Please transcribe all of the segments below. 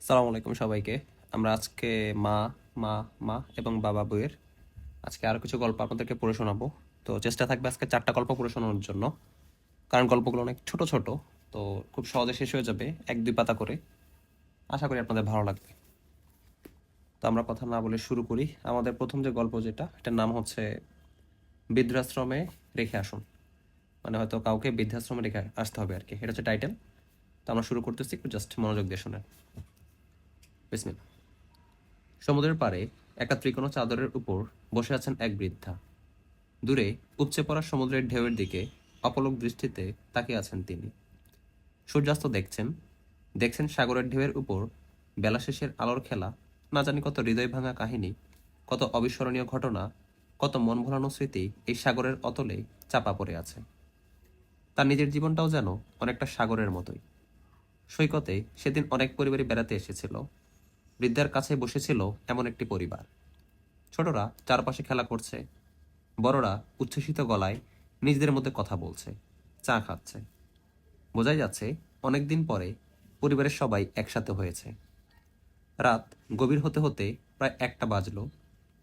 সালাম আলাইকুম সবাইকে। আমরা আজকে মা মা মা এবং বাবা বইয়ের আজকে আরও কিছু গল্প আপনাদেরকে পড়ে শোনাবো। তো চেষ্টা থাকবে আজকে চারটা গল্প পড়ে শোনানোর জন্য। কারণ গল্পগুলো অনেক ছোট ছোট, তো খুব সহজে শেষ হয়ে যাবে এক, দুই পাতা করে। আশা করি আপনাদের ভালো লাগবে। তো আমরা কথা না বলে শুরু করি। আমাদের প্রথম যে গল্প যেটা, এটার নাম হচ্ছে বৃদ্ধাশ্রমে রেখে আসুন। মানে হয়তো কাউকে বৃদ্ধাশ্রমে রেখে আসতে হবে আর কি। এটা হচ্ছে টাইটেল। তো আমরা শুরু করতেছি, একটু জাস্ট মনোযোগ দিয়ে শোনেন। সমুদ্রের পাড়ে একটা ত্রিকোণ চাদরের উপর বসে আছেন এক বৃদ্ধা। দূরে উপচে পড়া সমুদ্রের ঢেউয়ের দিকে অপলক দৃষ্টিতে তাকিয়ে আছেন তিনি। সূর্যাস্ত দেখছেন দেখছেন সাগরের ঢেউয়ের উপর বেলা শেষের আলোর খেলা, না জানি কত হৃদয় ভাঙা কাহিনী, কত অবিস্মরণীয় ঘটনা, কত মন ভোলানো স্মৃতি এই সাগরের অতলে চাপা পড়ে আছে। তার নিজের জীবনটাও যেন অনেকটা সাগরের মতোই। সৈকতে সেদিন অনেক পরিবারই বেড়াতে এসেছিল। বৃদ্ধার কাছে বসেছিল এমন একটি পরিবার। ছোটরা চারপাশে খেলা করছে। বড়রা উচ্ছ্বসিত গলায় নিজেদের মধ্যে কথা বলছে, চা খাচ্ছে। বোঝাই যাচ্ছে, অনেকদিন পরে পরিবারের সবাই একসাথে হয়েছে। রাত গভীর হতে হতে প্রায় একটা বাজলো।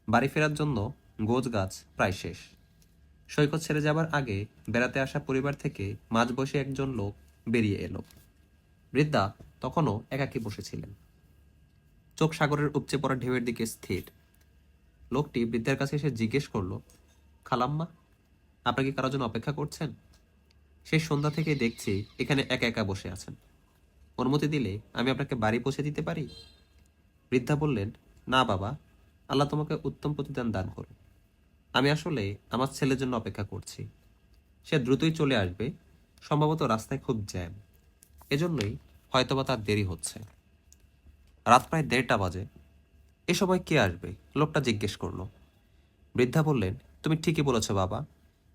বাড়ি ফেরার জন্য গোজ গাছ প্রায় শেষ। সৈকত ছেড়ে যাবার আগে বেড়াতে আসা পরিবার থেকে মাঝ বসে একজন লোক বেরিয়ে এলো। বৃদ্ধা তখনও একাকী বসেছিলেন। চোখ সাগরের উপচে পড়া ঢেউয়ের দিকে স্থির। লোকটি বৃদ্ধার কাছে এসে জিজ্ঞেস করল, খালাম্মা আপনাকে কারোর জন্য অপেক্ষা করছেন? সেই সন্ধ্যা থেকে দেখছি এখানে একা একা বসে আছেন। অনুমতি দিলে আমি আপনাকে বাড়ি পৌঁছে দিতে পারি? বৃদ্ধা বললেন, না বাবা, আল্লাহ তোমাকে উত্তম প্রতিদান দান করুন। আমি আসলে আমার ছেলের জন্য অপেক্ষা করছি। সে দ্রুতই চলে আসবে, সম্ভবত রাস্তায় খুব জ্যাম। এজন্যই হয়তোবা তার দেরি হচ্ছে। রাত প্রায় দেড়টা বাজে। এ সময় কে আসবে? লোকটা জিজ্ঞেস করল। বৃদ্ধা বললেন, তুমি ঠিকই বলেছ বাবা,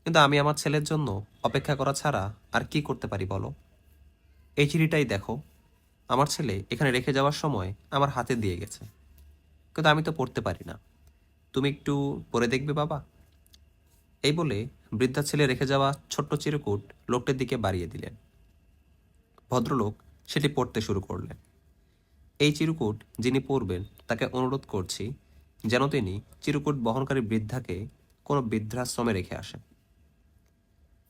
কিন্তু আমি আমার ছেলের জন্য অপেক্ষা করা ছাড়া আর কি করতে পারি বলো? এই চিঠিটাই দেখো, আমার ছেলে এখানে রেখে যাওয়ার সময় আমার হাতে দিয়ে গেছে। কিন্তু আমি তো পড়তে পারি না। তুমি একটু পড়ে দেখবে বাবা। এই বলে বৃদ্ধা ছেলে রেখে যাওয়া ছোট্ট চিরকুট লোকটির দিকে বাড়িয়ে দিলেন। ভদ্রলোক সেটি পড়তে শুরু করলেন। এই চিরকুট যিনি পড়বেন তাকে অনুরোধ করছি যেন তিনি চিরকুট বহনকারী বৃদ্ধাকে কোনো বৃদ্ধাশ্রমে রেখে আসেন।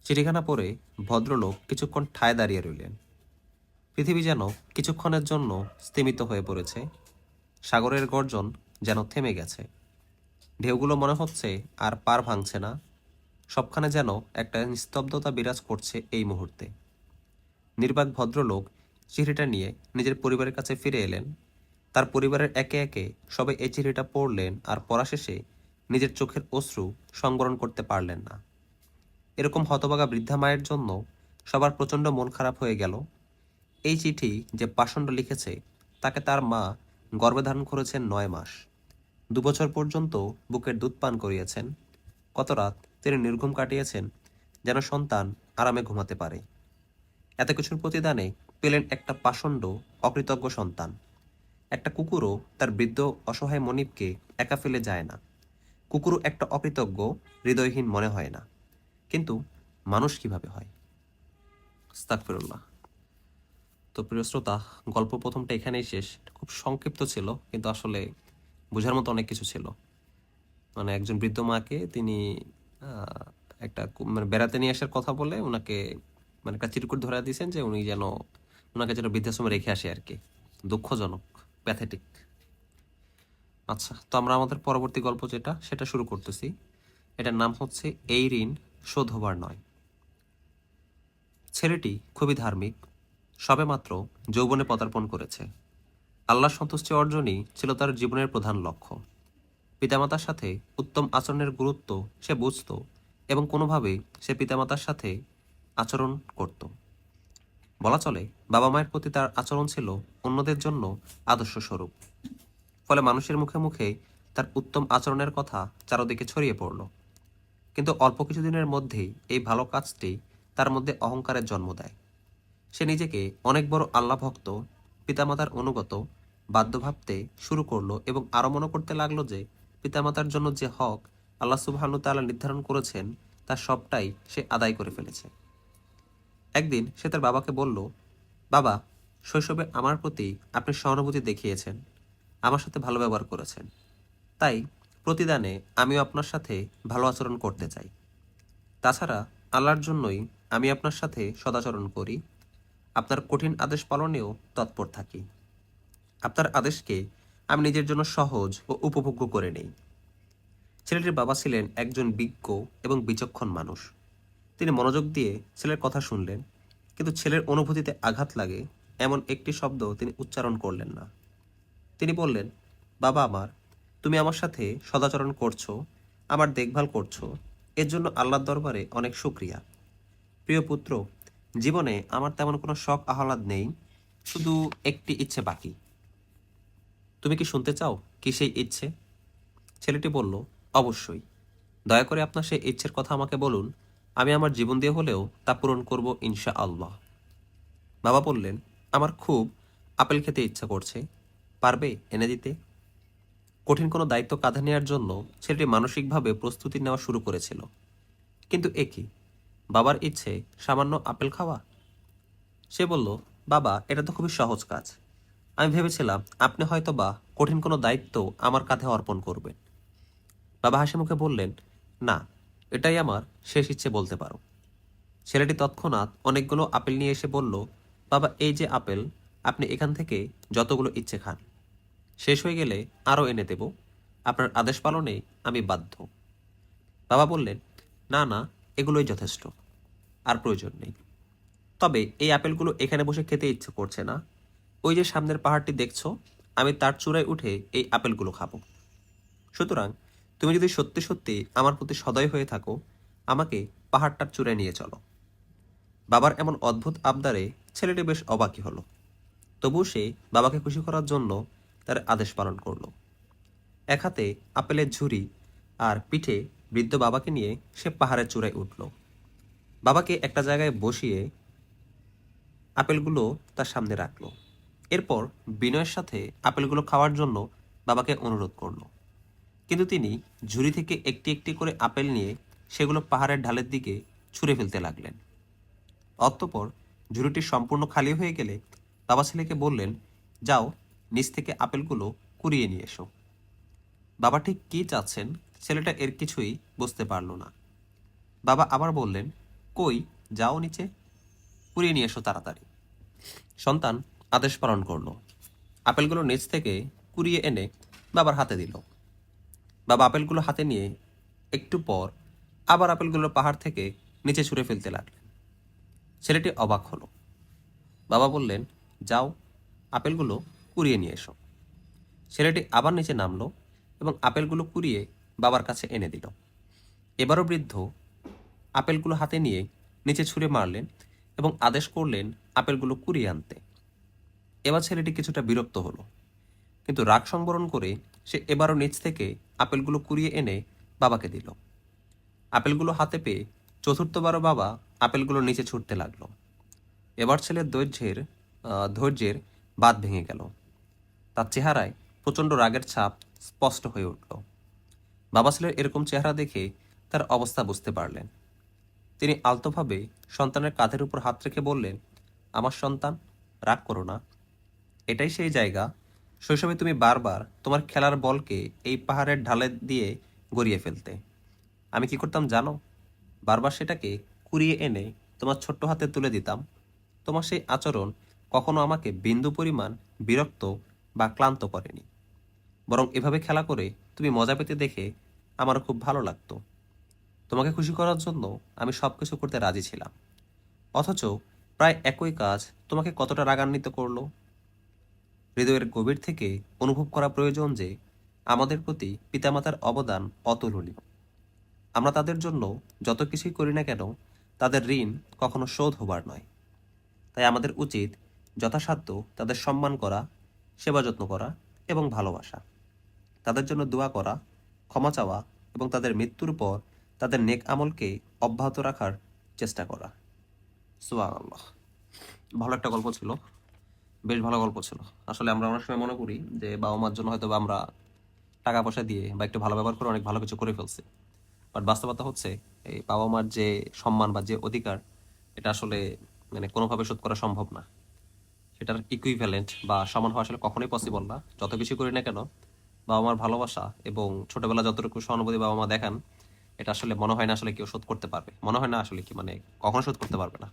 চিঠিখানা পরে ভদ্রলোক কিছুক্ষণ ঠায় দাঁড়িয়ে রইলেন। পৃথিবী যেন কিছুক্ষণের জন্য স্তিমিত হয়ে পড়েছে। সাগরের গর্জন যেন থেমে গেছে। ঢেউগুলো মনে হচ্ছে আর পার ভাঙছে না। সবখানে যেন একটা নিস্তব্ধতা বিরাজ করছে এই মুহূর্তে। নির্বাক ভদ্রলোক চিঠিটা নিয়ে নিজের পরিবারের কাছে ফিরে এলেন। তার পরিবারের একে একে সবাই এই চিঠিটা পড়লেন আর পড়া শেষে নিজের চোখের অশ্রু সংবরণ করতে পারলেন না। এরকম হতবাগা বৃদ্ধা মায়ের জন্য সবার প্রচণ্ড মন খারাপ হয়ে গেল। এই চিঠি যে পাষণ্ড লিখেছে, তাকে তার মা গর্ভে ধারণ করেছেন নয় মাস। দুবছর পর্যন্ত বুকের দুধ পান করিয়েছেন। কত রাত তিনি নির্ঘুম কাটিয়েছেন যেন সন্তান আরামে ঘুমাতে পারে। এত কিছুর প্রতিদানে পেলেন একটা পাষণ্ড, অকৃতজ্ঞ সন্তান। একটা কুকুরও তার বৃদ্ধ অসহায় মনিবকে একা ফেলে যায় না। কুকুরও একটা অকৃতজ্ঞ, হৃদয়হীন মনে হয় না। কিন্তু মানুষ কীভাবে হয়? স্তাকফিরুল্লাহ তো প্রিয় শ্রোতা, গল্প প্রথমটা এখানেই শেষ। খুব সংক্ষিপ্ত ছিল, কিন্তু আসলে বোঝার মতো অনেক কিছু ছিল। মানে একজন বৃদ্ধ মাকে তিনি একটা মানে বেড়াতে নিয়ে আসার কথা বলে ওনাকে মানে একটা চিরকুট ধরা দিয়েছেন যে উনি যেন ওনাকে যেন বৃদ্ধাশ্রমে রেখে আসে আর কি। দুঃখজনক প্যাথেটিক আচ্ছা তো আমরা আমাদের পরবর্তী গল্প যেটা, সেটা শুরু করতেছি। এটার নাম হচ্ছে এই ঋণ শোধ হবার নয়। ছেলেটি খুবই ধার্মিক, সবেমাত্র যৌবনে পদার্পণ করেছে। আল্লাহ সন্তুষ্টি অর্জনই ছিল তার জীবনের প্রধান লক্ষ্য। পিতামাতার সাথে উত্তম আচরণের গুরুত্ব সে বুঝতো এবং কোনোভাবেই সে পিতামাতার সাথে আচরণ করত। বলা চলে, বাবা মায়ের প্রতি তার আচরণ ছিল অন্যদের জন্য আদর্শ স্বরূপ ফলে মানুষের মুখে মুখে তার উত্তম আচরণের কথা চারদিকে ছড়িয়ে পড়ল। কিন্তু অল্প কিছুদিনের মধ্যেই এই ভালো কাজটি তার মধ্যে অহংকারের জন্ম দেয়। সে নিজেকে অনেক বড় আল্লাহ ভক্ত, পিতামাতার অনুগত বাধ্য ভাবতে শুরু করল এবং আরও মনে করতে লাগল যে পিতামাতার জন্য যে হক আল্লাহ সুবহানু তাআলা নির্ধারণ করেছেন তার সবটাই সে আদায় করে ফেলেছে। একদিন সে তার বাবাকে বলল, বাবা, শৈশবে আমার প্রতি আপনি সহানুভূতি দেখিয়েছেন, আমার সাথে ভালো ব্যবহার করেছেন। তাই প্রতিদানে আমিও আপনার সাথে ভালো আচরণ করতে চাই। তাছাড়া আল্লাহর জন্যই আমি আপনার সাথে সদাচরণ করি। আপনার কঠিন আদেশ পালনেও তৎপর থাকি। আপনার আদেশকে আমি নিজের জন্য সহজ ও উপভোগ্য করে নেই। ছেলেটির বাবা ছিলেন একজন বিজ্ঞ এবং বিচক্ষণ মানুষ। তিনি মনোযোগ দিয়ে ছেলের কথা শুনলেন, কিন্তু ছেলের অনুভূতিতে আঘাত লাগে এমন একটি শব্দ তিনি উচ্চারণ করলেন না। তিনি বললেন, বাবা আমার, তুমি আমার সাথে সদাচরণ করছ, আমার দেখভাল করছ, এর জন্য আল্লাহর দরবারে অনেক শুক্রিয়া। প্রিয় পুত্র, জীবনে আমার তেমন কোনো শখ আহ্লাদ নেই, শুধু একটি ইচ্ছে বাকি। তুমি কি শুনতে চাও কি সেই ইচ্ছে? ছেলেটি বলল, অবশ্যই। দয়া করে আপনার সেই ইচ্ছের কথা আমাকে বলুন আমি আমার জীবন দিয়ে হলেও তা পূরণ করব ইনশা আল্লাহ বাবা বললেন, আমার খুব আপেল খেতে ইচ্ছা করছে। পারবে এনে দিতে? কঠিন কোনো দায়িত্ব কাঁধে নেওয়ার জন্য ছেলেটি মানসিকভাবে প্রস্তুতি নেওয়া শুরু করেছিল। কিন্তু একই বাবার ইচ্ছে সামান্য আপেল খাওয়া? সে বলল, বাবা, এটা তো খুবই সহজ কাজ। আমি ভেবেছিলাম আপনি হয়তো বা কঠিন কোনো দায়িত্ব আমার কাঁধে অর্পণ করবেন। বাবা হাসি মুখে বললেন, না এটাই আমার শেষ ইচ্ছে বলতে পারো। ছেলেটি তৎক্ষণাৎ অনেকগুলো আপেল নিয়ে এসে বলল, বাবা, এই যে আপেল, আপনি এখান থেকে যতগুলো ইচ্ছে খান। শেষ হয়ে গেলে আরও এনে দেব। আপনার আদেশ পালনে আমি বাধ্য। বাবা বললেন, না না, এগুলোই যথেষ্ট, আর প্রয়োজন নেই। তবে এই আপেলগুলো এখানে বসে খেতে ইচ্ছে করছে না। ওই যে সামনের পাহাড়টি দেখছ, আমি তার চূড়ায় উঠে এই আপেলগুলো খাব। সুতরাং তুমি যদি সত্যি সত্যি আমার প্রতি সদয় হয়ে থাকো, আমাকে পাহাড়টার চূড়ায় নিয়ে চলো। বাবার এমন অদ্ভুত আবদারে ছেলেটি বেশ অবাকই হলো। তবু সে বাবাকে খুশি করার জন্য তার আদেশ পালন করল। এক হাতে আপেলের ঝুড়ি আর পিঠে বৃদ্ধ বাবাকে নিয়ে সে পাহাড়ের চূড়ায় উঠল। বাবাকে একটা জায়গায় বসিয়ে আপেলগুলো তার সামনে রাখল। এরপর বিনয়ের সাথে আপেলগুলো খাওয়ার জন্য বাবাকে অনুরোধ করল। কিন্তু তিনি ঝুড়ি থেকে একটি একটি করে আপেল নিয়ে সেগুলো পাহাড়ের ঢালের দিকে ছুঁড়ে ফেলতে লাগলেন। অতঃপর ঝুড়িটি সম্পূর্ণ খালি হয়ে গেলে বাবা ছেলেকে বললেন, যাও, নিচ থেকে আপেলগুলো কুড়িয়ে নিয়ে এসো। বাবা ঠিক কী চাচ্ছেন ছেলেটা এর কিছুই বুঝতে পারল না। বাবা আবার বললেন, কই, যাও নিচে, কুড়িয়ে নিয়ে এসো তাড়াতাড়ি। সন্তান আদেশ পালন করল। আপেলগুলো নিচ থেকে কুড়িয়ে এনে বাবার হাতে দিল। বাবা আপেলগুলো হাতে নিয়ে একটু পর আবার আপেলগুলো পাহাড় থেকে নিচে ছুঁড়ে ফেলতে লাগলেন। ছেলেটি অবাক হলো। বাবা বললেন, যাও, আপেলগুলো কুড়িয়ে নিয়ে এসো। ছেলেটি আবার নিচে নামলো এবং আপেলগুলো কুড়িয়ে বাবার কাছে এনে দিল। এবারও বৃদ্ধ আপেলগুলো হাতে নিয়ে নিচে ছুঁড়ে মারলেন এবং আদেশ করলেন আপেলগুলো কুড়িয়ে আনতে। এবার ছেলেটি কিছুটা বিরক্ত হলো, কিন্তু রাগ সংবরণ করে সে এবারও নিচ থেকে আপেলগুলো কুড়িয়ে এনে বাবাকে দিল। আপেলগুলো হাতে পেয়ে চতুর্থবারও বাবা আপেলগুলো নিচে ছুটতে লাগল। এবার ছেলের ধৈর্যের ধৈর্যের বাদ ভেঙে গেল। তার চেহারায় প্রচণ্ড রাগের ছাপ স্পষ্ট হয়ে উঠল। বাবা ছেলের এরকম চেহারা দেখে তার অবস্থা বুঝতে পারলেন। তিনি আলতোভাবে সন্তানের কাঁধের উপর হাত রেখে বললেন, আমার সন্তান, রাগ করো না। এটাই সেই জায়গা শৈশবে তুমি বারবার তোমার খেলার বলকে এই পাহাড়ের ঢালে দিয়ে গড়িয়ে ফেলতে। আমি কি করতাম জানো? বারবার সেটাকে কুড়িয়ে এনে তোমার ছোট্ট হাতে তুলে দিতাম। তোমার সেই আচরণ কখনো আমাকে বিন্দু পরিমাণ বিরক্ত বা ক্লান্ত করেনি। বরং এভাবে খেলা করে তুমি মজা পেতে দেখে আমার খুব ভালো লাগতো। তোমাকে খুশি করার জন্য আমি সব কিছু করতে রাজি ছিলাম। অথচ প্রায় একই কাজ তোমাকে কতটা রাগান্বিত করল? হৃদয়ের গভীর থেকে অনুভব করা প্রয়োজন যে আমাদের প্রতি পিতামাতার অবদান অতুলনীয়। আমরা তাদের জন্য যত কিছুই করি না কেন, তাদের ঋণ কখনো শোধ হবার নয়। তাই আমাদের উচিত যথাসাধ্য তাদের সম্মান করা, সেবা যত্ন করা এবং ভালোবাসা। তাদের জন্য দোয়া করা, ক্ষমা চাওয়া এবং তাদের মৃত্যুর পর তাদের নেক আমলকে অব্যাহত রাখার চেষ্টা করা। সুবহানাল্লাহ। ভালো একটা গল্প ছিল। বেশ ভালো গল্প ছিল। আসলে আমরা অনেক সময় মনে করি যে বাবা মার জন্য হয়তো আমরা টাকা পয়সা দিয়ে বা একটু ভালো ব্যবহার করে অনেক ভালো কিছু করে ফেলছি। বাট বাস্তবতা হচ্ছে, এই বাবা মার যে সম্মান বা যে অধিকার, এটা আসলে মানে কোনোভাবে শোধ করা সম্ভব না। এটার ইকুইভ্যালেন্ট বা সমান হওয়া আসলে কখনোই পসিবল না। যত কিছু করি না কেন বাবা মার ভালোবাসা এবং ছোটবেলা যতটুকু সহানুভূতি বাবা মা দেখান, এটা আসলে মনে হয় না আসলে কেউ শোধ করতে পারবে। মনে হয় না আসলে কি মানে কখনো শোধ করতে পারবে না।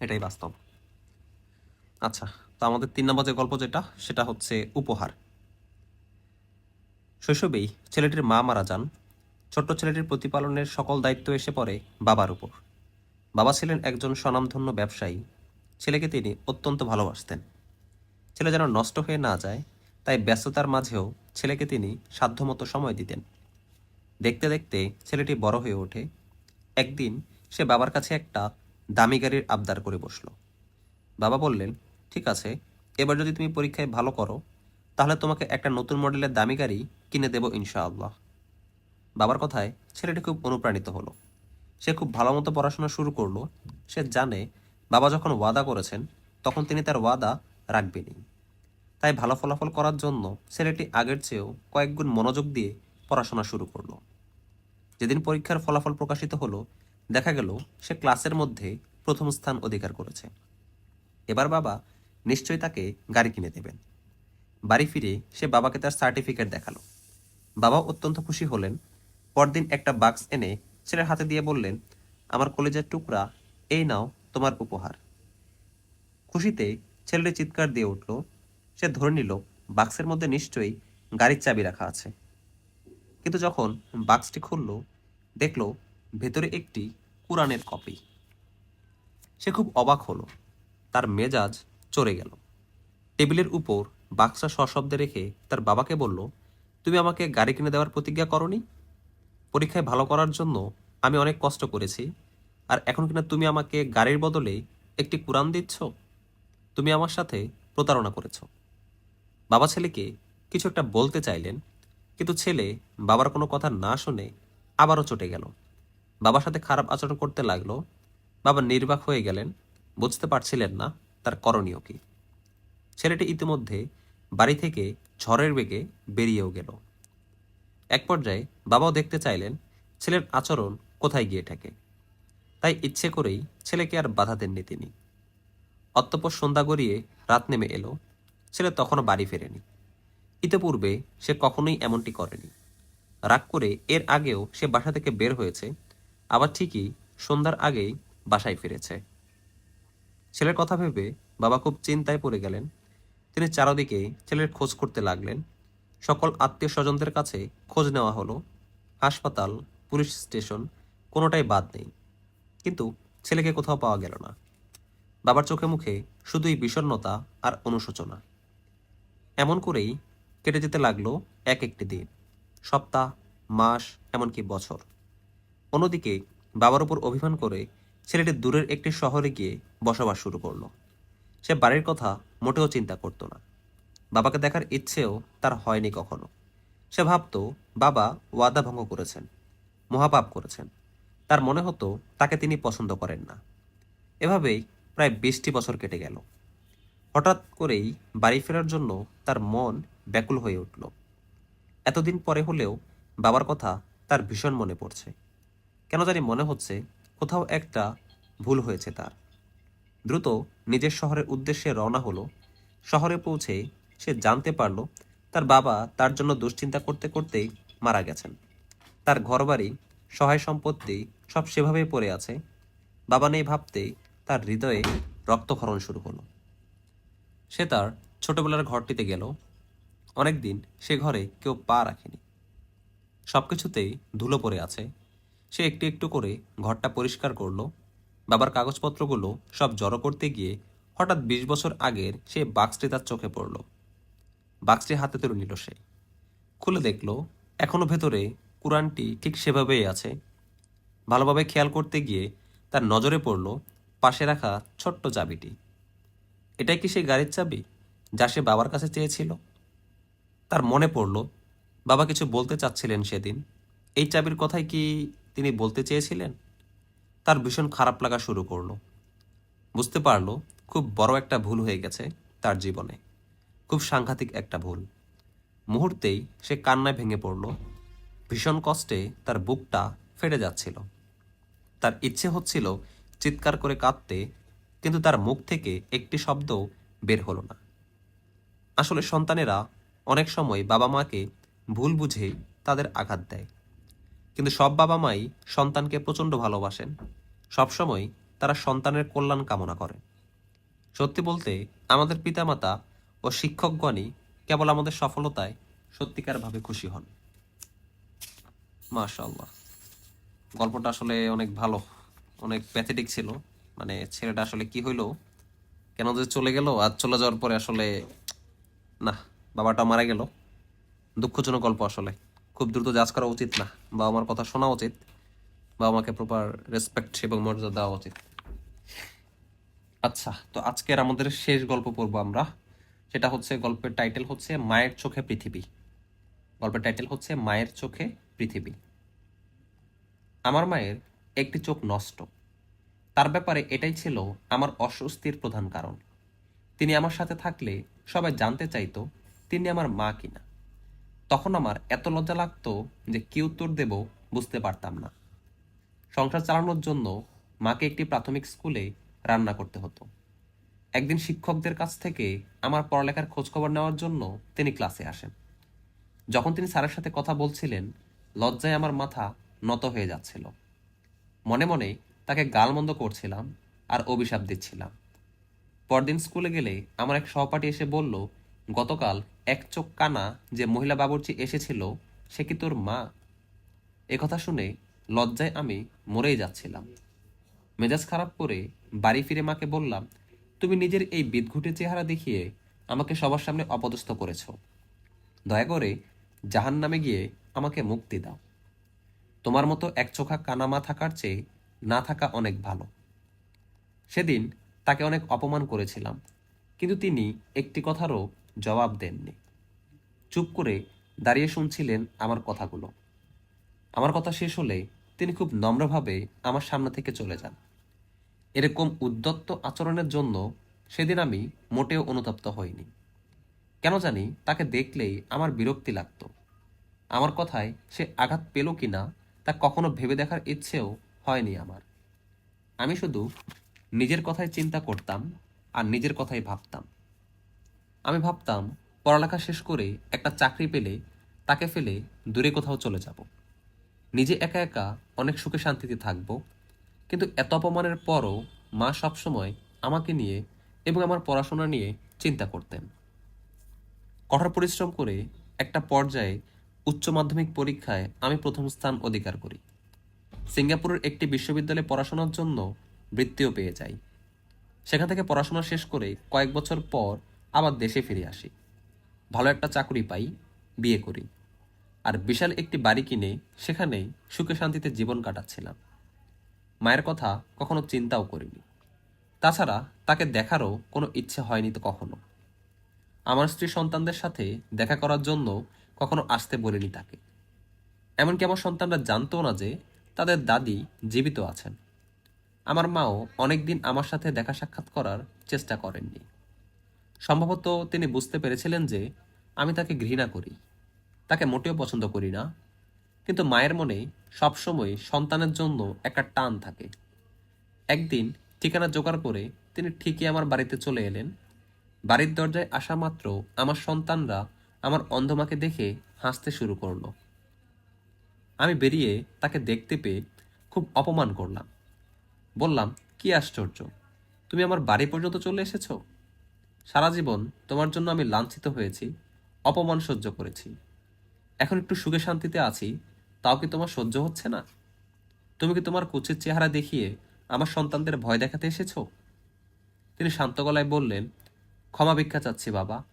এটাই বাস্তব। আচ্ছা তো আমাদের তিন নম্বর যে গল্প যেটা, সেটা হচ্ছে উপহার। শৈশবেই ছেলেটির মা মারা যান। ছোট্ট ছেলেটির প্রতিপালনের সকল দায়িত্ব এসে পড়ে বাবার উপর। বাবা ছিলেন একজন স্বনামধন্য ব্যবসায়ী। ছেলেকে তিনি অত্যন্ত ভালোবাসতেন। ছেলে যেন নষ্ট হয়ে না যায়, তাই ব্যস্ততার মাঝেও ছেলেকে তিনি সাধ্যমতো সময় দিতেন। দেখতে দেখতে ছেলেটি বড় হয়ে ওঠে। একদিন সে বাবার কাছে একটা দামি গাড়ির আবদার করে বসল। বাবা বললেন ঠিক আছে, এবার যদি তুমি পরীক্ষায় ভালো করো, তাহলে তোমাকে একটা নতুন মডেলের দামি গাড়ি কিনে দেবো ইনশাআল্লাহ। বাবার কথায় ছেলেটি খুব অনুপ্রাণিত হলো। সে খুব ভালো মতো পড়াশোনা শুরু করল। সে জানে বাবা যখন ওয়াদা করেছেন, তখন তিনি তার ওয়াদা রাখবেনই। তাই ভালো ফলাফল করার জন্য ছেলেটি আগের চেয়েও কয়েক গুণ মনোযোগ দিয়ে পড়াশোনা শুরু করল। যেদিন পরীক্ষার ফলাফল প্রকাশিত হলো, দেখা গেল সে ক্লাসের মধ্যে প্রথম স্থান অধিকার করেছে। এবার বাবা নিশ্চয়ই তাকে গাড়ি কিনে দেবেন। বাড়ি ফিরে সে বাবাকে তার সার্টিফিকেট দেখাল। বাবা অত্যন্ত খুশি হলেন। পরদিন একটা বাক্স এনে ছেলের হাতে দিয়ে বললেন, আমার কলেজের টুকরা, এই নাও তোমার উপহার। খুশিতে ছেলেটি চিৎকার দিয়ে উঠল। সে ধরে নিল, বাক্সের মধ্যে নিশ্চয়ই গাড়ির চাবি রাখা আছে। কিন্তু যখন বাক্সটি খুলল, দেখল ভেতরে একটি কোরআনের কপি। সে খুব অবাক হলো। তার মেজাজ চড়ে গেল। টেবিলের উপর বাক্সা সশব্দে রেখে তার বাবাকে বলল, তুমি আমাকে গাড়ি কিনে দেওয়ার প্রতিজ্ঞা করনি? পরীক্ষায় ভালো করার জন্য আমি অনেক কষ্ট করেছি, আর এখন কিনা তুমি আমাকে গাড়ির বদলে একটি কোরআন দিচ্ছ? তুমি আমার সাথে প্রতারণা করেছ। বাবা ছেলেকে কিছু একটা বলতে চাইলেন, কিন্তু ছেলে বাবার কোনো কথা না শুনে আবারও চটে গেল। বাবার সাথে খারাপ আচরণ করতে লাগল। বাবা নির্বাক হয়ে গেলেন, বুঝতে পারছিলেন না তার করণীয় কি? ছেলেটি ইতিমধ্যে বাড়ি থেকে ঝড়ের বেগে বেরিয়েও গেল। এক পর্যায়ে বাবাও দেখতে চাইলেন ছেলের আচরণ কোথায় গিয়ে থাকে তাই ইচ্ছে করেই ছেলেকে আর বাধা দেননি তিনি। অতঃপর সন্ধ্যা গড়িয়ে রাত নেমে এলো। ছেলে তখনও বাড়ি ফেরেনি। ইতিপূর্বে সে কখনোই এমনটি করেনি। রাগ করে এর আগেও সে বাসা থেকে বের হয়েছে, আবার ঠিকই সন্ধ্যার আগেই বাসায় ফিরেছে। ছেলের কথা ভেবে বাবা খুব চিন্তায় পড়ে গেলেন। তিনি চারদিকে ছেলের খোঁজ করতে লাগলেন। সকল আত্মীয় স্বজনদের কাছে খোঁজ নেওয়া হলো। হাসপাতাল, পুলিশ স্টেশন, কোনোটাই বাদ নেই। কিন্তু ছেলেকে কোথাও পাওয়া গেল না। বাবার চোখে মুখে শুধুই বিষণ্ণতা আর অনুশোচনা। এমন করেই কেটে যেতে লাগল এক একটি দিন, সপ্তাহ, মাস, এমনকি বছর। অন্যদিকে বাবার উপর অভিমান করে ছেলেটি দূরের একটি শহরে গিয়ে বসবাস শুরু করল। সে বাড়ির কথা মোটেও চিন্তা করতো না। বাবাকে দেখার ইচ্ছেও তার হয়নি কখনো। সে ভাবতো, বাবা ওয়াদা ভঙ্গ করেছেন, মহাপাপ করেছেন। তার মনে হতো তাকে তিনি পছন্দ করেন না। এভাবেই প্রায় বিশটি বছর কেটে গেল। হঠাৎ করেই বাড়ি ফেরার জন্য তার মন ব্যাকুল হয়ে উঠল। এতদিন পরে হলেও বাবার কথা তার ভীষণ মনে পড়ছে। কেন জানি মনে হচ্ছে কোথাও একটা ভুল হয়েছে তার। দ্রুত নিজের শহরের উদ্দেশ্যে রওনা হলো। শহরে পৌঁছে সে জানতে পারল তার বাবা তার জন্য দুশ্চিন্তা করতে করতেই মারা গেছেন। তার ঘরবাড়ি, সহায় সম্পত্তি সব সেভাবেই পড়ে আছে। বাবা নেই ভাবতেই তার হৃদয়ে রক্তক্ষরণ শুরু হলো। সে তার ছোটবেলার ঘরটিতে গেল। অনেকদিন সে ঘরে কেউ পা রাখেনি। সব কিছুতেই ধুলো পড়ে আছে। সে একটু একটু করে ঘরটা পরিষ্কার করল, বাবার কাগজপত্রগুলো সব জড়ো করতে গিয়ে হঠাৎ বিশ বছর আগের সে বাক্সটি তার চোখে পড়ল। বাক্সটি হাতে তুলে নিল সে। খুলে দেখল এখনও ভেতরে কোরআনটি ঠিক সেভাবেই আছে। ভালোভাবে খেয়াল করতে গিয়ে তার নজরে পড়ল পাশে রাখা ছোট্ট চাবিটি। এটাই কি সেই গাড়ির চাবি যা সে বাবার কাছে চেয়েছিল? তার মনে পড়ল, বাবা কিছু বলতে চাচ্ছিলেন সেদিন। এই চাবির কথাই কি তিনি বলতে চেয়েছিলেন, তার ভীষণ খারাপ লাগা শুরু করল। বুঝতে পারল, খুব বড় একটা ভুল হয়ে গেছে তার জীবনে। খুব সাংঘাতিক একটা ভুল। মুহূর্তেই সে কান্নায় ভেঙে পড়ল। ভীষণ কষ্টে তার বুকটা ফেটে যাচ্ছিল। তার ইচ্ছে হচ্ছিল চিৎকার করে কাঁদতে, কিন্তু তার মুখ থেকে একটি শব্দ বের হলো না। আসলে সন্তানেরা অনেক সময় বাবা মাকে ভুল বুঝে তাদের আঘাত দেয়। কিন্তু সব বাবা মাই সন্তানকে প্রচণ্ড ভালোবাসেন। সবসময় তারা সন্তানের কল্যাণ কামনা করে সত্যি বলতে, আমাদের পিতামাতা ও শিক্ষকগণই কেবল আমাদের সফলতায় সত্যিকারভাবে খুশি হন। মাশাল্লাহ গল্পটা আসলে অনেক ভালো, অনেক প্যাথেটিক ছিল। মানে ছেলেটা আসলে কি হইল, কেন যে চলে গেল, আর চলে যাওয়ার পরে আসলে, না, বাবাটা মারা গেল। দুঃখজনক গল্প আসলে। খুব দ্রুত জাজ করা উচিত না। বাবা মার কথা শোনা উচিত বাবা মাকে প্রপার রেসপেক্ট এবং মর্যাদা দেওয়া উচিত। আচ্ছা তো আজকের আমাদের শেষ গল্প পড়ব আমরা। সেটা হচ্ছে গল্পের টাইটেল হচ্ছে মায়ের চোখে পৃথিবী। গল্পের টাইটেল হচ্ছে মায়ের চোখে পৃথিবী। আমার মায়ের একটি চোখ নষ্ট। তার ব্যাপারে এটাই ছিল আমার অস্বস্তির প্রধান কারণ। তিনি আমার সাথে থাকলে সবাই জানতে চাইতো তিনি আমার মা কিনা। তখন আমার এত লজ্জা লাগতো যে কি উত্তর দেব বুঝতে পারতাম না। সংসার চালানোর জন্য মাকে একটি প্রাথমিক স্কুলে রান্না করতে হতো। একদিন শিক্ষকদের কাছ থেকে আমার পড়ালেখার খোঁজখবর নেওয়ার জন্য তিনি ক্লাসে আসেন। যখন তিনি স্যারের সাথে কথা বলছিলেন, লজ্জায় আমার মাথা নত হয়ে যাচ্ছিল। মনে মনে তাকে গালমন্দ করছিলাম আর অভিশাপ দিচ্ছিলাম। পরদিন স্কুলে গেলে আমার এক সহপাঠী এসে বলল গতকাল এক চোখ কানা যে মহিলা বাবুর্চি এসেছিল, সে কি তোর মা? কথা শুনে লজ্জায় আমি মরেই যাচ্ছিলাম। মেজাজ খারাপ করে বাড়ি ফিরে মাকে বললাম, তুমি নিজের এই বিদঘুটে চেহারা দেখিয়ে আমাকে সবার সামনে অপদস্থ করেছ। দয়া করে জাহান নামে গিয়ে আমাকে মুক্তি দাও। তোমার মতো এক চোখা কানা মা থাকার চেয়ে না থাকা অনেক ভালো। সেদিন তাকে অনেক অপমান করেছিলাম, কিন্তু তিনি একটি কথারও জবাব দেননি। চুপ করে দাঁড়িয়ে শুনছিলেন আমার কথাগুলো। আমার কথা শেষ হলে তিনি খুব নম্রভাবে আমার সামনে থেকে চলে যান। এরকম উদ্যত্ত আচরণের জন্য সেদিন আমি মোটেও অনুতপ্ত হইনি। কেন জানি তাকে দেখলেই আমার বিরক্তি লাগতো। আমার কথায় সে আঘাত পেল কিনা তা কখনো ভেবে দেখার ইচ্ছেও হয়নি আমার। আমি শুধু নিজের কথাই চিন্তা করতাম আর নিজের কথাই ভাবতাম। আমি ভাবতাম, পড়ালেখা শেষ করে একটা চাকরি পেলে তাকে ফেলে দূরে কোথাও চলে যাব। নিজে একা একা অনেক সুখে শান্তিতে থাকব, কিন্তু এত অপমানের পরও মা সবসময় আমাকে নিয়ে এবং আমার পড়াশোনা নিয়ে চিন্তা করতেন। কঠোর পরিশ্রম করে একটা পর্যায়ে উচ্চ মাধ্যমিক পরীক্ষায় আমি প্রথম স্থান অধিকার করি। সিঙ্গাপুরের একটি বিশ্ববিদ্যালয়ে পড়াশোনার জন্য বৃত্তিও পেয়ে যাই। সেখান থেকে পড়াশোনা শেষ করে কয়েক বছর পর আবার দেশে ফিরে আসি। ভালো একটা চাকরি পাই, বিয়ে করি। আর বিশাল একটি বাড়ি কিনে সেখানেই সুখে শান্তিতে জীবন কাটাচ্ছিলাম। মায়ের কথা কখনো চিন্তাও করিনি। তাছাড়া তাকে দেখারও কোনো ইচ্ছে হয়নি তো কখনো। আমার স্ত্রী সন্তানদের সাথে দেখা করার জন্য কখনো আসতে বলিনি তাকে। এমনকি আমার সন্তানরা জানতো না যে তাদের দাদি জীবিত আছেন। আমার মাও অনেকদিন আমার সাথে দেখা সাক্ষাৎ করার চেষ্টা করেননি। সম্ভবত তিনি বুঝতে পেরেছিলেন যে আমি তাকে ঘৃণা করি। তাকে মোটেও পছন্দ করি না। কিন্তু মায়ের মনে সবসময় সন্তানের জন্য একটা টান থাকে। একদিন ঠিকানা জোগাড় করে তিনি ঠিকই আমার বাড়িতে চলে এলেন। বাড়ির দরজায় আসা মাত্র আমার সন্তানরা আমার অন্ধমাকে দেখে হাসতে শুরু করল। আমি বেরিয়ে তাকে দেখতে পেয়ে খুব অপমান করলাম। বললাম, কি আশ্চর্য! তুমি আমার বাড়ি পর্যন্ত চলে এসেছ? সারা জীবন তোমার জন্য আমি লাঞ্ছিত হয়েছি, অপমান সহ্য করেছি। এখন একটু সুখে শান্তিতে আছি, তাও কি তোমার সহ্য হচ্ছে না? তুমি কি তোমার কুচের চেহারা দেখিয়ে আমার সন্তানদের ভয় দেখাতে এসেছ? তিনি শান্ত গলায় বললেন, ক্ষমা ভিক্ষা চাচ্ছি বাবা।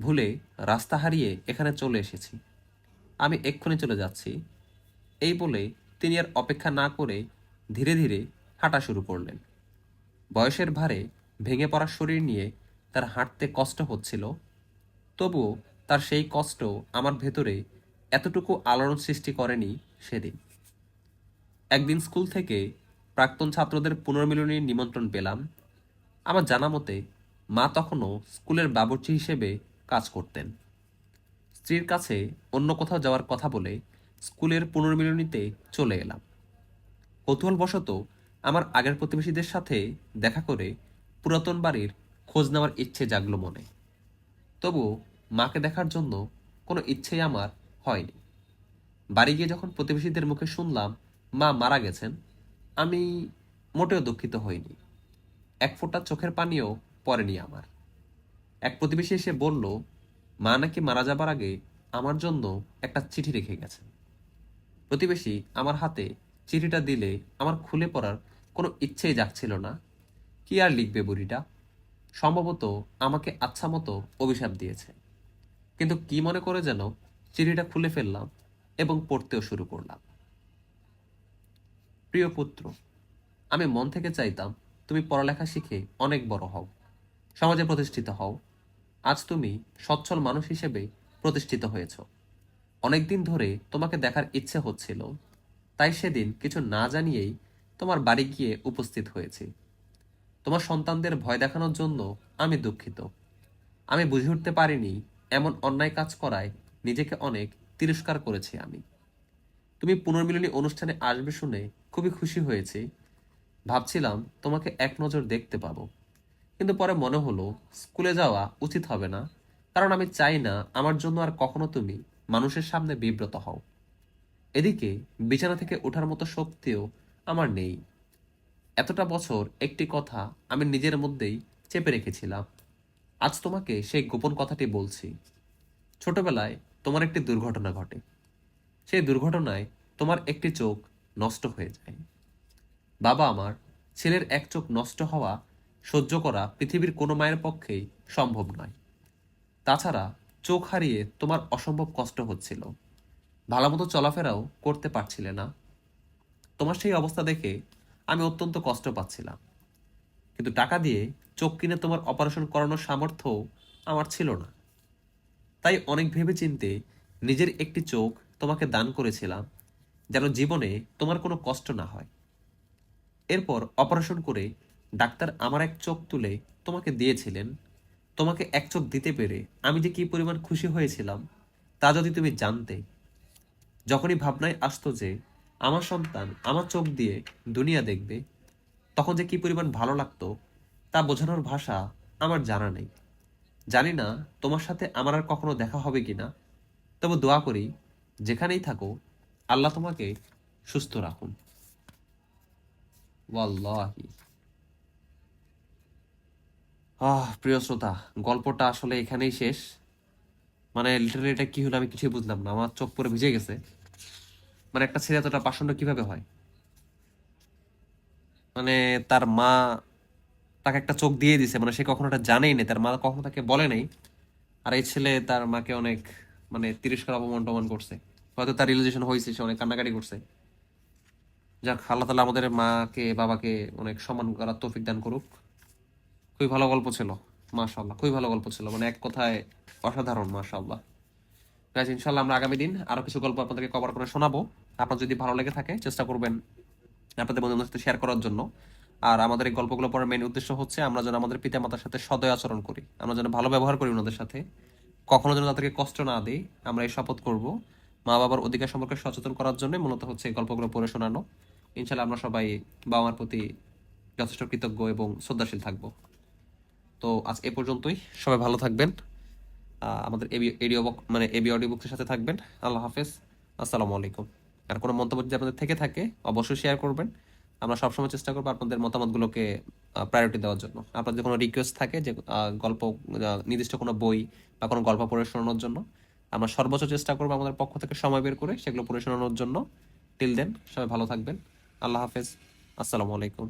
ভুলে রাস্তা হারিয়ে এখানে চলে এসেছি। আমি এক্ষুনি চলে যাচ্ছি। এই বলে তিনি আর অপেক্ষা না করে ধীরে ধীরে হাঁটা শুরু করলেন। বয়সের ভারে ভেঙে পড়া শরীর নিয়ে তার হাঁটতে কষ্ট হচ্ছিল, তবুও তার সেই কষ্ট আমার ভেতরে এতটুকু আলোড়ন সৃষ্টি করেনি সেদিন। একদিন স্কুল থেকে প্রাক্তন ছাত্রদের পুনর্মিলনীর নিমন্ত্রণ পেলাম। আমার জানা মতে, মা তখনও স্কুলের বাবুর্চি হিসেবে কাজ করতেন। স্ত্রীর কাছে অন্য কোথাও যাওয়ার কথা বলে স্কুলের পুনর্মিলনীতে চলে এলাম। কৌতূহলবশত আমার আগের প্রতিবেশীদের সাথে দেখা করে পুরাতন বাড়ির খোঁজ নেওয়ার ইচ্ছে জাগলো মনে। তবু মাকে দেখার জন্য কোনো ইচ্ছেই আমার হয়নি। বাড়ি গিয়ে যখন প্রতিবেশীদের মুখে শুনলাম, মা মারা গেছেন আমি মোটেও দুঃখিত হইনি। এক ফোঁটা চোখের পানিও পড়েনি আমার। এক প্রতিবেশী এসে বলল, মা নাকি মারা যাবার আগে আমার জন্য একটা চিঠি রেখে গেছেন। প্রতিবেশী আমার হাতে চিঠিটা দিলে আমার খুলে পড়ার কোনো ইচ্ছেই জাগছিল না। কি আর লিখবে বুড়িটা? সম্ভবত আমাকে আচ্ছা মতো অভিশাপ দিয়েছে। কিন্তু কি মনে করে যেন চিঠিটা খুলে ফেললাম এবং পড়তেও শুরু করলাম। প্রিয় পুত্র, আমি মন থেকে চাইতাম তুমি পড়ালেখা শিখে অনেক বড় হও, সমাজে প্রতিষ্ঠিত হও। আজ তুমি সচ্ছল মানুষ হিসেবে প্রতিষ্ঠিত হয়েছ। অনেকদিন ধরে তোমাকে দেখার ইচ্ছে হচ্ছিল, তাই সেদিন কিছু না জানিয়েই তোমার বাড়ি গিয়ে উপস্থিত হয়েছি। তোমার সন্তানদের ভয় দেখানোর জন্য আমি দুঃখিত। আমি বুঝে উঠতে পারিনি এমন অন্যায় কাজ করায় নিজেকে অনেক তিরস্কার করেছি আমি। তুমি পুনর্মিলনী অনুষ্ঠানে আসবে শুনে খুবই খুশি হয়েছি। ভাবছিলাম তোমাকে এক নজর দেখতে পাবো। কিন্তু পরে মনে হলো, স্কুলে যাওয়া উচিত হবে না। কারণ আমি চাই না আমার জন্য আর কখনো তুমি মানুষের সামনে বিব্রত হও। এদিকে বিছানা থেকে ওঠার মতো শক্তিও আমার নেই। এতটা বছর একটি কথা আমি নিজের মধ্যেই চেপে রেখেছিলাম। আজ তোমাকে সেই গোপন কথাটি বলছি। ছোটবেলায় তোমার একটি দুর্ঘটনা ঘটে। সেই দুর্ঘটনায় তোমার একটি চোখ নষ্ট হয়ে যায়। বাবা আমার ছেলের এক চোখ নষ্ট হওয়া সহ্য করা পৃথিবীর কোনো মায়ের পক্ষেই সম্ভব নয়। তাছাড়া চোখ হারিয়ে তোমার অসম্ভব কষ্ট হচ্ছিল। ভালোমতো চলাফেরাও করতে পারছিলে না। তোমার সেই অবস্থা দেখে আমি অত্যন্ত কষ্ট পাচ্ছিলাম। কিন্তু টাকা দিয়ে চোখ কিনে তোমার অপারেশন করানোর সামর্থ্য আমার ছিল না। তাই অনেক ভেবে চিনতে নিজের একটি চোখ তোমাকে দান করেছিলাম, যেন জীবনে তোমার কোনো কষ্ট না হয়। এরপর অপারেশন করে ডাক্তার আমার এক চোখ তুলে তোমাকে দিয়েছিলেন। তোমাকে এক চোখ দিতে পেরে আমি যে কি পরিমাণ খুশি হয়েছিলাম, তা যদি তুমি জানতে। যখনই ভাবনায় আসতো যে আমার সন্তান আমার চোখ দিয়ে দুনিয়া দেখবে, তখন যে কি পরিমাণ ভালো লাগতো তা বোঝানোর ভাষা আমার জানা নেই। জানি না তোমার সাথে আমার আর কখনো দেখা হবে কিনা, তবে দোয়া করি যেখানেই থাকো, আল্লাহ তোমাকে সুস্থ রাখুন। আহ, প্রিয় শ্রোতা, গল্পটা আসলে এখানেই শেষ। মানে লিটারালি এটা কি হলো আমি কিছুই বুঝলাম না, আমার চোখ পরে ভিজে গেছে। মানে একটা ছেলে এতটা পাষণ্ড কীভাবে হয়? মানে তার মা তাকে একটা চোখ দিয়ে দিছে মানে সে কখনো এটা জানেই না তার মা কখনো তাকে বলে নাই। আর এই ছেলে তার মাকে অনেক মানে তিরস্কার অপমান টমান করছে। হয়তো তার রিলেশন হয়েছে, সে অনেক কান্নাকাটি করছে। যাক, আল্লাহ তালা আমাদের মাকে, বাবাকে অনেক সম্মান করার তৌফিক দান করুক। খুবই ভালো গল্প ছিল মাশাল্লাহ খুবই ভালো গল্প ছিল। মানে এক কথায় অসাধারণ মাশাল্লাহ গাইজ ইনশাল্লাহ আমরা আগামী দিন আরও কিছু গল্প আপনাদেরকে কভার করে শোনাবো। আপনার যদি ভালো লেগে থাকে, চেষ্টা করবেন আপনাদের বন্ধুদের সাথে শেয়ার করার জন্য। আর আমাদের এই গল্পগুলো পড়ার মেন উদ্দেশ্য হচ্ছে আমরা যেন আমাদের পিতা মাতার সাথে সদয় আচরণ করি। আমরা যেন ভালো ব্যবহার করি ওনাদের সাথে। কখনো যেন তাদেরকে কষ্ট না দিই, আমরা এই শপথ করব। মা বাবার অধিকার সম্পর্কে সচেতন করার জন্য মূলত হচ্ছে এই গল্পগুলো পড়ে শোনানো। ইনশাল্লাহ আমরা সবাই বাবা মার প্রতি যথেষ্ট কৃতজ্ঞ এবং শ্রদ্ধাশীল থাকব। তো আজ এ পর্যন্তই। সবাই ভালো থাকবেন। আমাদের এডিও মানে এবি অডিও বুকের সাথে থাকবেন। আল্লাহ হাফেজ। আসসালামু আলাইকুম। আর কোনো মন্তব্য যদি আপনাদের থেকে থাকে, অবশ্যই শেয়ার করবেন। আমরা সবসময় চেষ্টা করব আপনাদের মতামতগুলোকে প্রায়োরিটি দেওয়ার জন্য। আপনাদের কোনো রিকোয়েস্ট থাকে যে গল্প নির্দিষ্ট কোনো বই বা কোনো গল্প পড়ে শোনানোর জন্য, আমরা সর্বোচ্চ চেষ্টা করব আমাদের পক্ষ থেকে সময় বের করে সেগুলো পড়ে শোনানোর জন্য। টিল দেন সবাই ভালো থাকবেন। আল্লাহ হাফেজ। আসসালামু আলাইকুম।